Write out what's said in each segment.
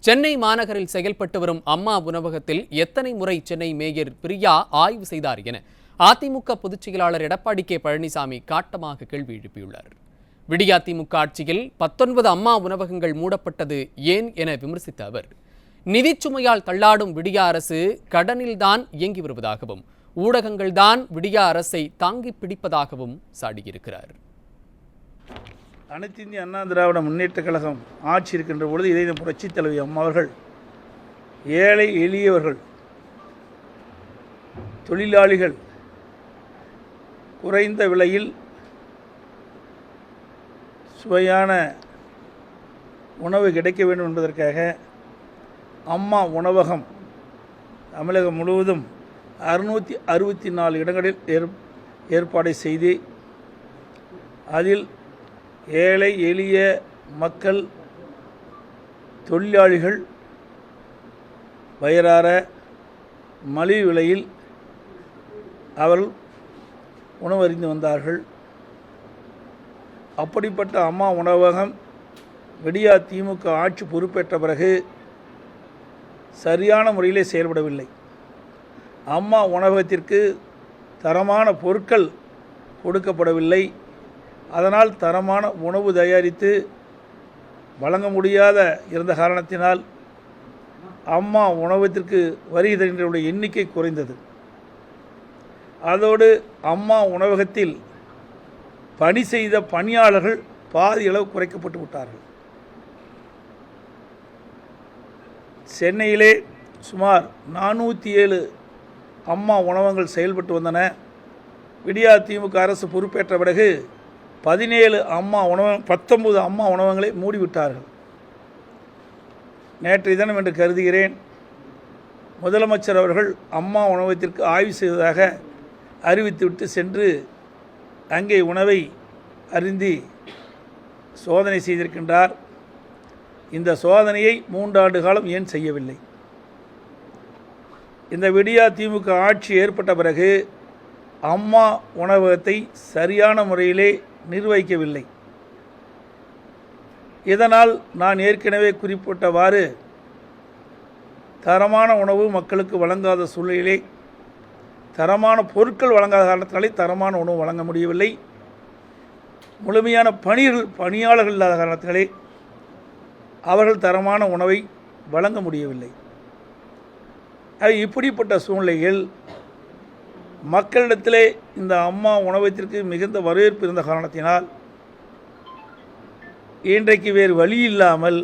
சென்னை மாநகரில் செயல்பட்டு வரும் அம்மா உணவகத்தில் எத்தனை முறை சென்னை மேயர் பிரியா ஆய்வு செய்தார் என அதிமுக பொதுச் செயலாளர் எடப்பாடி கே பழனிசாமி காட்டமாக கேள்வி எழுப்பியுள்ளார். விடியா திமுக ஆட்சியில் பத்தொன்பது அம்மா உணவகங்கள் மூடப்பட்டது ஏன் என விமர்சித்த அவர் நிதிச்சுமையால் தள்ளாடும் விடியா அரசு கடனில்தான் இயங்கி வருவதாகவும் ஊடகங்கள்தான் விடியா அரசை தாங்கி பிடிப்பதாகவும் சாடியிருக்கிறார். அனைத்து இந்திய அண்ணா திராவிட முன்னேற்றக் கழகம் ஆட்சி இருக்கின்ற பொழுது இதை புரட்சி தலைவி அம்மாவர்கள் ஏழை எளியவர்கள் தொழிலாளிகள் குறைந்த விலையில் சுவையான உணவு கிடைக்க வேண்டும் என்பதற்காக அம்மா உணவகம் தமிழகம் முழுவதும் அறுநூற்றி அறுபத்தி நாலு இடங்களில் ஏற் ஏற்பாடை செய்து அதில் ஏழை எளிய மக்கள் தொழிலாளிகள் வயிறார மலிவு விலையில் அவர்கள் உணவறிந்து வந்தார்கள். அப்படிப்பட்ட அம்மா உணவகம் விடியா திமுக ஆட்சி பொறுப்பேற்ற பிறகு சரியான முறையிலே செயல்படவில்லை. அம்மா உணவகத்திற்கு தரமான பொருட்கள் கொடுக்கப்படவில்லை. அதனால் தரமான உணவு தயாரித்து வழங்க முடியாத இருந்த காரணத்தினால் அம்மா உணவகத்திற்கு வருகை தருகின்றவருடைய எண்ணிக்கை குறைந்தது. அதோடு அம்மா உணவகத்தில் பணி செய்த பணியாளர்கள் பாதி அளவு குறைக்கப்பட்டு விட்டார்கள். சென்னையிலே சுமார் நானூற்றி ஏழு அம்மா உணவகங்கள் செயல்பட்டு வந்தன. விடியா திமுக அரசு பொறுப்பேற்ற பிறகு பதினேழு அம்மா உணவகம் பத்தொன்பது அம்மா உணவகங்களை மூடிவிட்டார்கள். நேற்றைய தினம் என்று கருதுகிறேன். முதலமைச்சர் அவர்கள் அம்மா உணவகத்திற்கு ஆய்வு செய்ததாக அறிவித்துவிட்டு சென்று அங்கே உணவை அருந்தி சோதனை செய்திருக்கின்றார். இந்த சோதனையை மூன்றாண்டு காலம் ஏன் செய்யவில்லை? இந்த விடியா திமுக ஆட்சி ஏற்பட்ட பிறகு அம்மா உணவகத்தை சரியான முறையிலே நிர்வகிக்கவில்லை. இதனால் நான் ஏற்கனவே குறிப்பிட்டவாறு தரமான உணவு மக்களுக்கு வழங்காத சூழ்நிலை தரமான பொருட்கள் வழங்காத காரணத்தினாலே தரமான உணவு வழங்க முடியவில்லை. முழுமையான பணிகள் பணியாளர்கள் இல்லாத காரணத்தினாலே அவர்கள் தரமான உணவை வழங்க முடியவில்லை. இப்படிப்பட்ட சூழ்நிலையில் மக்களிடத்திலே இந்த அம்மா உணவகத்திற்கு மிகுந்த வரவேற்பு இருந்த காரணத்தினால் இன்றைக்கு வேறு வழி இல்லாமல்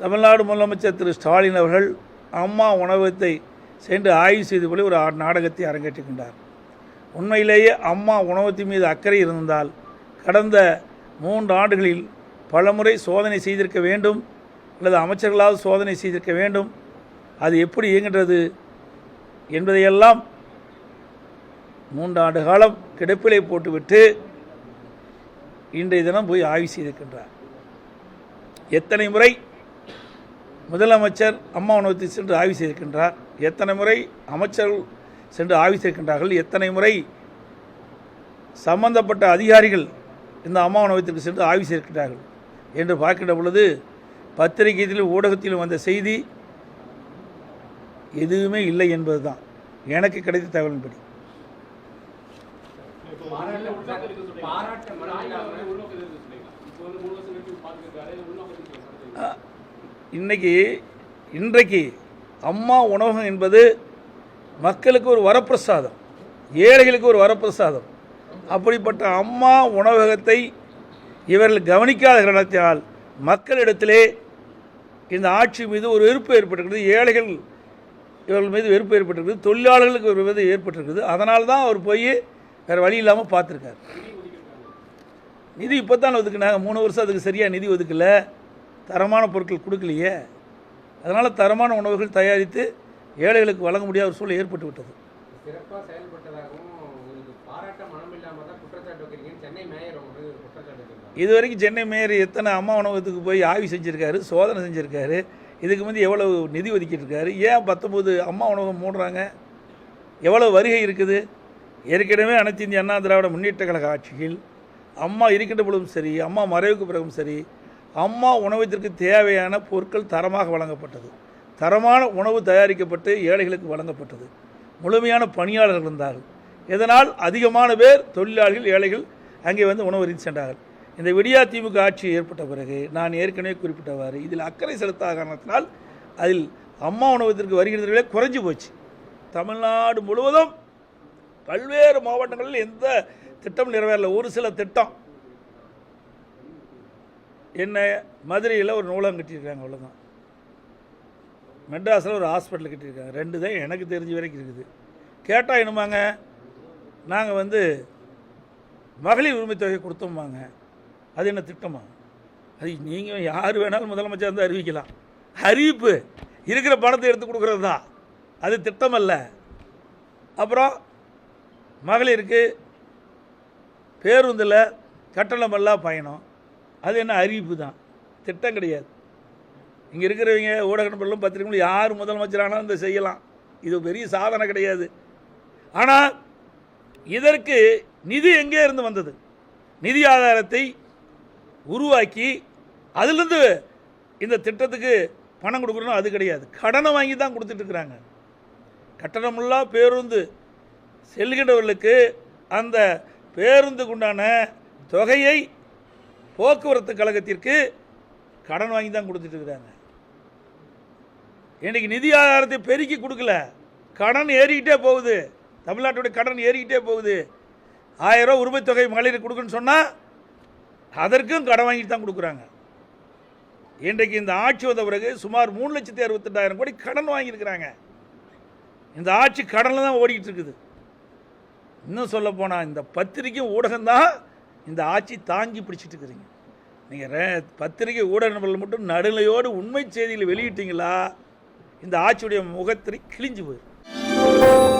தமிழ்நாடு முதலமைச்சர் திரு ஸ்டாலின் அவர்கள் அம்மா உணவகத்தை சென்று ஆய்வு செய்து போல ஒரு நாடகத்தை அரங்கேற்றுகின்றார். உண்மையிலேயே அம்மா உணவகத்தின் மீது அக்கறை இருந்தால் கடந்த மூன்று ஆண்டுகளில் பலமுறை சோதனை செய்திருக்க வேண்டும் அல்லது அமைச்சர்களாவது சோதனை செய்திருக்க வேண்டும். அது எப்படி இயங்குகிறது என்பதையெல்லாம் மூன்றாண்டு காலம் கிடப்பிலை போட்டுவிட்டு இன்றைய தினம் போய் ஆய்வு செய்திருக்கின்றார். எத்தனை முறை முதலமைச்சர் அம்மா உணவகத்தை சென்று ஆய்வு செய்திருக்கின்றார்? எத்தனை முறை அமைச்சர்கள் சென்று ஆய்வு செய்திருக்கின்றார்கள்? எத்தனை முறை சம்பந்தப்பட்ட அதிகாரிகள் இந்த அம்மா உணவகத்திற்கு சென்று ஆய்வு செய்திருக்கின்றார்கள்? என்று பார்க்கின்ற பொழுது பத்திரிகையிலும் ஊடகத்திலும் வந்த செய்தி எதுவுமே இல்லை என்பதுதான். எனக்கு கிடைத்த தகவலின்படி. இன்னைக்கு இன்றைக்கு அம்மா உணவகம் என்பது மக்களுக்கு ஒரு வரப்பிரசாதம். ஏழைகளுக்கு ஒரு வரப்பிரசாதம். அப்படிப்பட்ட அம்மா உணவகத்தை இவர்கள் கவனிக்காத காரணத்தினால் மக்களிடத்திலே இந்த ஆட்சி மீது ஒரு வெறுப்பு ஏற்பட்டிருக்கிறது. ஏழைகள் இவர்கள் மீது வெறுப்பு ஏற்பட்டிருக்குது தொழிலாளர்களுக்கு ஒரு மீது ஏற்பட்டிருக்குது அதனால தான் அவர் போய் வேறு வழி இல்லாமல் பார்த்துருக்காரு நிதி இப்போ தான் ஒதுக்குனாங்க. மூணு வருஷம் அதுக்கு சரியாக நிதி ஒதுக்கல. தரமான பொருட்கள் கொடுக்கலையே. அதனால் தரமான உணவுகள் தயாரித்து ஏழைகளுக்கு வழங்க முடியாத ஒரு சூழல் ஏற்பட்டு விட்டது. சிறப்பாக செயல்பட்டதாகவும் இது வரைக்கும் சென்னை மேயர் எத்தனை அம்மா உணவகத்துக்கு போய் ஆய்வு செஞ்சுருக்காரு சோதனை செஞ்சுருக்காரு இதுக்கு முந்தி எவ்வளவு நிதி ஒதுக்கிட்டு இருக்காரு ஏன் பத்தொம்போது அம்மா உணவகம் மூடுறாங்க எவ்வளோ வருகை இருக்குது ஏற்கனவே அனைத்து இந்திய அண்ணா திராவிட முன்னேற்ற கழக ஆட்சியில் அம்மா இருக்கின்ற பொழுதும் சரி அம்மா மறைவுக்கு பிறகும் சரி அம்மா உணவத்திற்கு தேவையான பொருட்கள் தரமாக வழங்கப்பட்டது. தரமான உணவு தயாரிக்கப்பட்டு ஏழைகளுக்கு வழங்கப்பட்டது. முழுமையான பணியாளர்கள் இருந்தார்கள். இதனால் அதிகமான பேர் தொழிலாளிகள் ஏழைகள் அங்கே வந்து உணவு அறிந்து சென்றார்கள். இந்த விடியா திமுக ஆட்சி ஏற்பட்ட பிறகு நான் ஏற்கனவே குறிப்பிட்டவாறு இதில் அக்கறை செலுத்தாத காரணத்தினால் அதில் அம்மா உணவகத்திற்கு வருகிறவர்களே குறைஞ்சு போச்சு. தமிழ்நாடு முழுவதும் பல்வேறு மாவட்டங்களில் எந்த திட்டம் நிறைவேறல. ஒரு சில திட்டம். என்ன மதுரையில் ஒரு நூலகம் கட்டியிருக்காங்க அவ்வளோதான் மெட்ராஸில் ஒரு ஹாஸ்பிட்டல் கட்டியிருக்காங்க. ரெண்டு தான் எனக்கு தெரிஞ்ச வரைக்கும் இருக்குது. கேட்டால் என்னமாங்க? நாங்கள் வந்து மகளிர் உரிமை தொகை கொடுத்தோம்பாங்க அது என்ன திட்டமா? அது நீங்கள் யார் வேணாலும் முதலமைச்சர் வந்து அறிவிக்கலாம். அறிவிப்பு. இருக்கிற பணத்தை எடுத்து கொடுக்குறது தான் அது திட்டம் அல்ல அப்புறம் மகளிருக்கு பேருந்தில் கட்டணமல்லா பயணம். அது என்ன அறிவிப்பு தான்? திட்டம் கிடையாது. இங்கே இருக்கிறவங்க ஊடக நண்பர்களும் பத்திரிகைகளும் யார் முதலமைச்சரானாலும் இதை செய்யலாம். இது பெரிய சாதனை கிடையாது. ஆனால் இதற்கு நிதி எங்கே இருந்து வந்தது? நிதி ஆதாரத்தை உருவாக்கி அதிலிருந்து இந்த திட்டத்துக்கு பணம் கொடுக்குறோன்னா அது கிடையாது. கடனை வாங்கி தான் கொடுத்துட்டு இருக்கிறாங்க. பேருந்து செல்கின்றவர்களுக்கு அந்த பேருந்துக்குண்டான தொகையை போக்குவரத்து கழகத்திற்கு கடன் வாங்கி தான் கொடுத்துட்டு இருக்கிறாங்க இன்னைக்கு நிதி ஆதாரத்தை பெருக்கி கொடுக்கல. கடன் ஏறிக்கிட்டே போகுது. தமிழ்நாட்டுடைய கடன் ஏறிக்கிட்டே போகுது. ஆயிரம் ரூபா உரிமை தொகை மகளிர் கொடுக்குன்னு சொன்னால் அதற்கும் கடன் வாங்கிட்டு தான் கொடுக்குறாங்க. இன்றைக்கு இந்த ஆட்சி வந்த பிறகு சுமார் மூணு லட்சத்தி அறுபத்தெட்டாயிரம் கோடி கடன் வாங்கியிருக்கிறாங்க. இந்த ஆட்சி கடனில் தான் ஓடிக்கிட்டு இருக்குது. இன்னும் சொல்ல போனால் இந்த பத்திரிக்கை ஊடகம்தான் இந்த ஆட்சி தாங்கி பிடிச்சிட்டு இருக்கிறீங்க நீங்கள் பத்திரிகை ஊடகங்கள் மட்டும் நடுநிலையோடு உண்மை செய்திகளை வெளியிட்டீங்களா இந்த ஆட்சியுடைய முகத்திரை கிழிஞ்சு போயிடும்